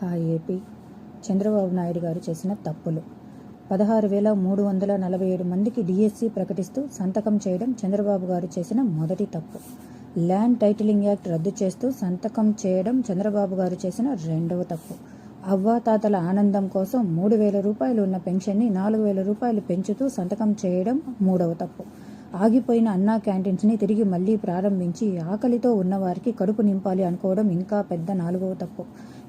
Hi AP Chandrababu Naidu గారు చేసిన తప్పులు. పదహారు వేల మూడు వందల నలభై ఏడు మందికి డిఎస్సి ప్రకటిస్తూ సంతకం చేయడం చంద్రబాబు గారు చేసిన మొదటి తప్పు. ల్యాండ్ టైటిలింగ్ యాక్ట్ రద్దు చేస్తూ సంతకం చేయడం చంద్రబాబు గారు చేసిన రెండవ తప్పు. అవ్వాతాతల ఆనందం కోసం మూడు వేల రూపాయలు ఉన్న పెన్షన్ని నాలుగు వేల రూపాయలు పెంచుతూ సంతకం చేయడం మూడవ తప్పు. ఆగిపోయిన అన్నా క్యాంటీన్స్ని తిరిగి మళ్ళీ ప్రారంభించి ఆకలితో ఉన్నవారికి కడుపు నింపాలి అనుకోవడం ఇంకా పెద్ద నాలుగవ తప్పు.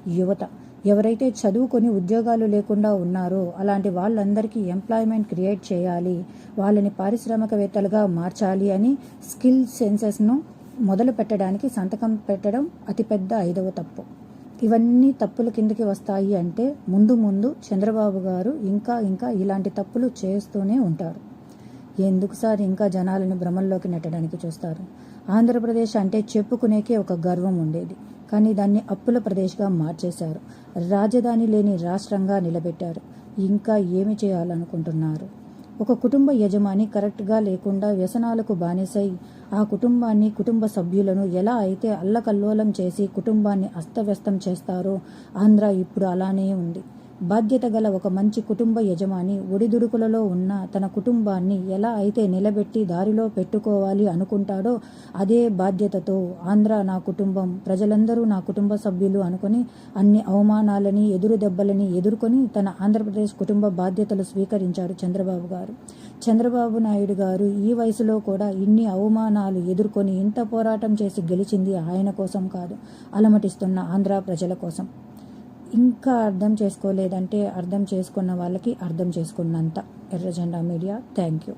యువత. ఎవరైతే చదువుకొని ఉద్యోగాలు లేకుండా ఉన్నారో అలాంటి వాళ్ళందరికీ ఎంప్లాయ్మెంట్ క్రియేట్ చేయాలి వాళ్ళని పారిశ్రామికవేత్తలుగా మార్చాలి అని స్కిల్ సెన్సెస్ను మొదలు పెట్టడానికి సంతకం పెట్టడం అతిపెద్ద ఐదవ తప్పు. ఇవన్నీ తప్పుల కిందకి వస్తాయి అంటే ముందు ముందు చంద్రబాబు గారు ఇంకా ఇంకా ఇలాంటి తప్పులు చేస్తూనే ఉంటారు. ఎందుకు సార్ ఇంకా జనాలను భ్రమల్లోకి నెట్టడానికి చూస్తారు? ఆంధ్రప్రదేశ్ అంటే చెప్పుకునేకే ఒక గర్వం ఉండేది. కానీ దాన్ని అప్పుల ప్రదేశ్గా మార్చేశారు. రాజధాని లేని రాష్ట్రంగా నిలబెట్టారు. ఇంకా ఏమి చేయాలనుకుంటున్నారు? ఒక కుటుంబ యజమాని కరెక్ట్గా లేకుండా వ్యసనాలకు బానిసై ఆ కుటుంబాన్ని కుటుంబ సభ్యులను ఎలా అయితే అల్లకల్లోలం చేసి కుటుంబాన్ని అస్తవ్యస్తం చేస్తారో ఆంధ్ర ఇప్పుడు అలానే ఉంది. బాధ్యత గల ఒక మంచి కుటుంబ యజమాని ఒడిదుడుకులలో ఉన్న తన కుటుంబాన్ని ఎలా అయితే నిలబెట్టి దారిలో పెట్టుకోవాలి అనుకుంటాడో అదే బాధ్యతతో ఆంధ్ర నా కుటుంబం ప్రజలందరూ నా కుటుంబ సభ్యులు అనుకొని అన్ని అవమానాలని ఎదురు దెబ్బలని ఎదుర్కొని తన ఆంధ్రప్రదేశ్ కుటుంబ బాధ్యతలు స్వీకరించారు చంద్రబాబు గారు. చంద్రబాబు నాయుడు గారు ఈ వయసులో కూడా ఇన్ని అవమానాలు ఎదుర్కొని ఇంత పోరాటం చేసి గెలిచింది ఆయన కోసం కాదు అలమటిస్తున్న ఆంధ్ర ప్రజల కోసం. ఇంకా అర్థం చేసుకోలేదంటే అర్థం చేసుకున్న వాళ్ళకి అర్థం చేసుకున్నంత. ఎర్రజెండా మీడియా థ్యాంక్ యూ